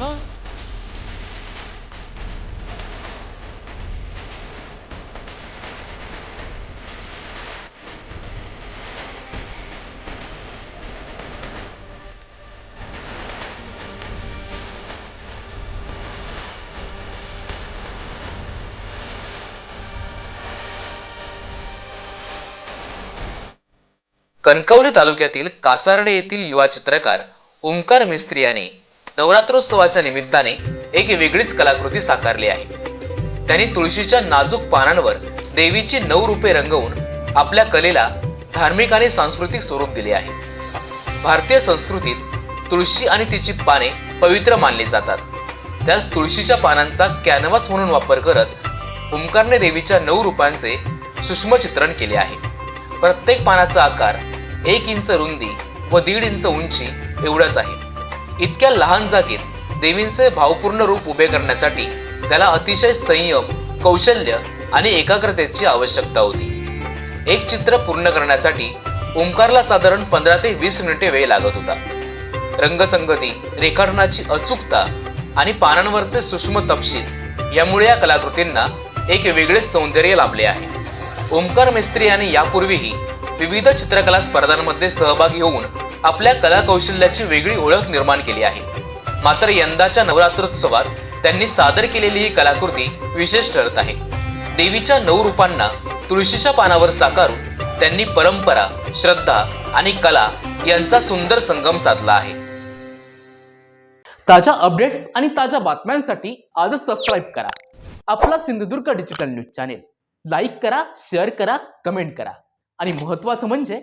हं? कणकवली तालुक्यातील कासार्डे येथील युवा चित्रकार ओंकार मिस्त्री याने नवरात्रोत्सवाच्या निमित्ताने एक वेगळीच कलाकृती साकारली आहे. त्यांनी तुळशीच्या नाजूक पानांवर देवीची नऊ रूपे रंगवून आपल्या कलेला धार्मिक आणि सांस्कृतिक स्वरूप दिले आहे. भारतीय संस्कृतीत तुळशी आणि तिची पाने पवित्र मानली जातात. त्याच तुळशीच्या पानांचा कॅनव्हास म्हणून वापर करत ओमकारने देवीच्या नऊ रूपांचे सूक्ष्म चित्रण केले आहे. प्रत्येक पानाचा आकार एक इंच रुंदी व दीड इंच उंची एवढाच आहे. इतक्या लहान जागेत देवींचे भावपूर्ण रूप उभे करण्यासाठी त्याला अतिशय संयम कौशल्य आणि एकाग्रतेची आवश्यकता होती. एक चित्र पूर्ण करण्यासाठी ओंकारला साधारण पंधरा ते वीस मिनिटे वेळ लागत होता. रंगसंगती रेखाटनाची अचूकता आणि पानांवरचे सूक्ष्म तपशील यामुळे या कलाकृतींना एक वेगळेच सौंदर्य लाभले आहे. ओंकार मिस्त्री यांनी यापूर्वीही विविध चित्रकला स्पर्धांमध्ये सहभागी होऊन आपल्या कलाकौशल्याची वेगळी ओळख निर्माण केली आहे. मात्र यंदाच्या नवरात्रोत्सवात त्यांनी सादर केलेली ही कलाकृती विशेष ठरत आहे. देवीच्या नऊ रूपांना तुळशीच्या पानावर साकारून त्यांनी परंपरा श्रद्धा आणि कला यांचा सुंदर संगम साधला आहे. ताज्या अपडेट्स आणि ताज्या बातम्यांसाठी आजच सबस्क्राईब करा. आपला Sindhudurg digital news channel. Like करा शेअर करा कमेंट करा. आणि महत्त्वाचं म्हणजे